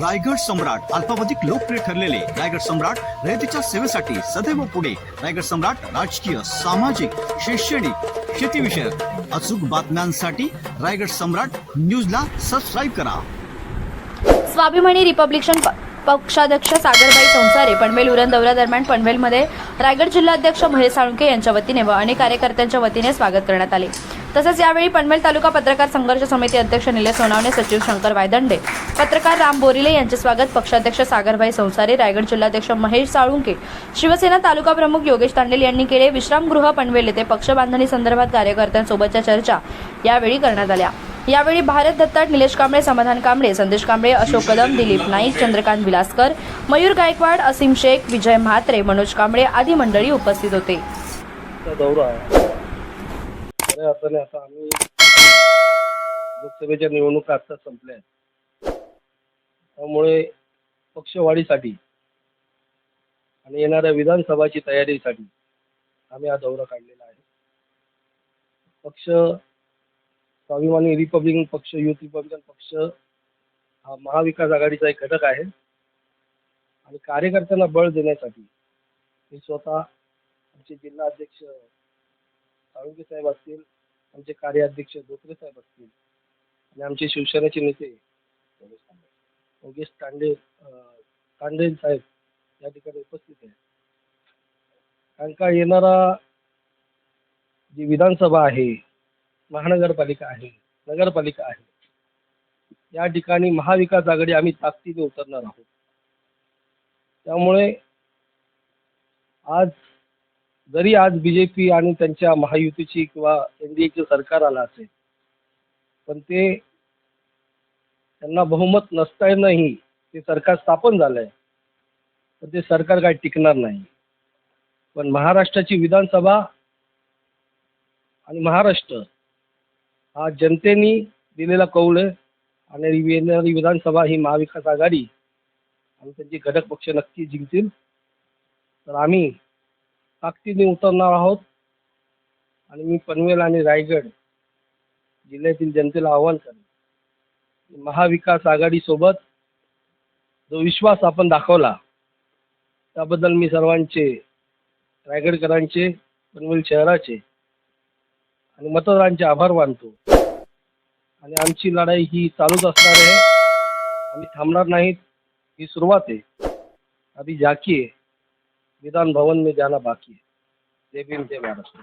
रायगड सम्राट अल्पावधिक लोकप्रिय ठरलेले रायगड सम्राट रयतेच्या सेवेसाठी सदैव पुढे. रायगड सम्राट राजकीय सामाजिक शैक्षणिक शेतीविषयक अचूक बातम्यांसाठी रायगड सम्राट न्यूजला सबस्क्राईब करा. स्वाभिमानी रिपब्लिकन पक्षाध्यक्ष सागरबाई संसारे पनवेल उरण दौऱ्यादरम्यान पनवेलमध्ये रायगड जिल्हाध्यक्ष महेश साळुंके यांच्या वतीने व अनेक कार्यकर्त्यांच्या वतीने स्वागत करण्यात आले. तसंच यावेळी पनवेल तालुका पत्रकार संघर्ष समिती अध्यक्ष निलय सोनावणे सचिव शंकर वायदंडे पत्रकार राम बोरिले यांचे स्वागत पक्षाध्यक्ष सागरभाई संसारे रायगड जिल्हाध्यक्ष महेश साळुंके शिवसेना तालुका प्रमुख योगेश तांडेल यांनी केले विश्रामगृह पनवेल येथे पक्ष बांधणी संदर्भात कार्यकर्त्यांसोबतच्या चर्चा यावेळी करण्यात आल्या. यावेळी भारत दत्ताट निलेश कांबळे समाधान कांबळे संदेश कांबळे अशोक कदम दिलीप नाईक चंद्रकांत विलासकर मयूर गायकवाड असीम शेख विजय म्हात्रे मनोज कांबळे आदी मंडळी उपस्थित होते. दौरा खऱ्या अर्थाने आता आम्ही लोकसभेच्या निवडणुका आता संपल्या आहेत. त्यामुळे पक्षवाढीसाठी आणि येणाऱ्या विधानसभाची तयारीसाठी आम्ही हा दौरा काढलेला आहे. पक्ष स्वाभिमानी रिपब्लिकन पक्ष युथ रिपब्लिकन पक्ष हा महाविकास आघाडीचा एक घटक आहे. आणि कार्यकर्त्यांना बळ देण्यासाठी मी स्वतः आमचे जिल्हा अध्यक्ष साळुंके साहेब असतील आमचे कार्याध्यक्ष धोत्रे साहेब असतील आणि आमचे शिवसेनेचे नेते योगेश तांडे तांडे साहेब या ठिकाणी उपस्थित आहे कारण का येणारा जी विधानसभा आहे महानगरपालिका आहे नगरपालिका आहे या ठिकाणी महाविकास आघाडी आम्ही ताकदीने उतरणार आहोत. त्यामुळे आज जरी आज बी जे पी आणि त्यांच्या महायुतीची किंवा एन डी एचं सरकार आलं असेल पण ते त्यांना बहुमत नसतानाही ते सरकार स्थापन झालं आहे पण ते सरकार काय टिकणार नाही. पण महाराष्ट्राची विधानसभा आणि महाराष्ट्र हा जनतेनी दिलेला कौल आहे आणि येणारी विधानसभा ही महाविकास आघाडी आणि त्यांचे घटक पक्ष नक्की जिंकतील. तर आम्ही ताकदीने उतरणार आहोत. आणि मी पनवेल आणि रायगड जिल्ह्यातील जनतेला आवाहन करेन. महाविकास आघाडीसोबत जो विश्वास आपण दाखवला त्याबद्दल मी सर्वांचे रायगडकरांचे पनवेल शहराचे आणि मतदारांचे आभार मानतो. आणि आमची लढाई ही चालूच असणार आहे. आम्ही थांबणार नाहीत. ही सुरुवात आहे. आधी झाकी आहे. विधान भवन में जाना बाकी है। जय भीम जय महाराष्ट्र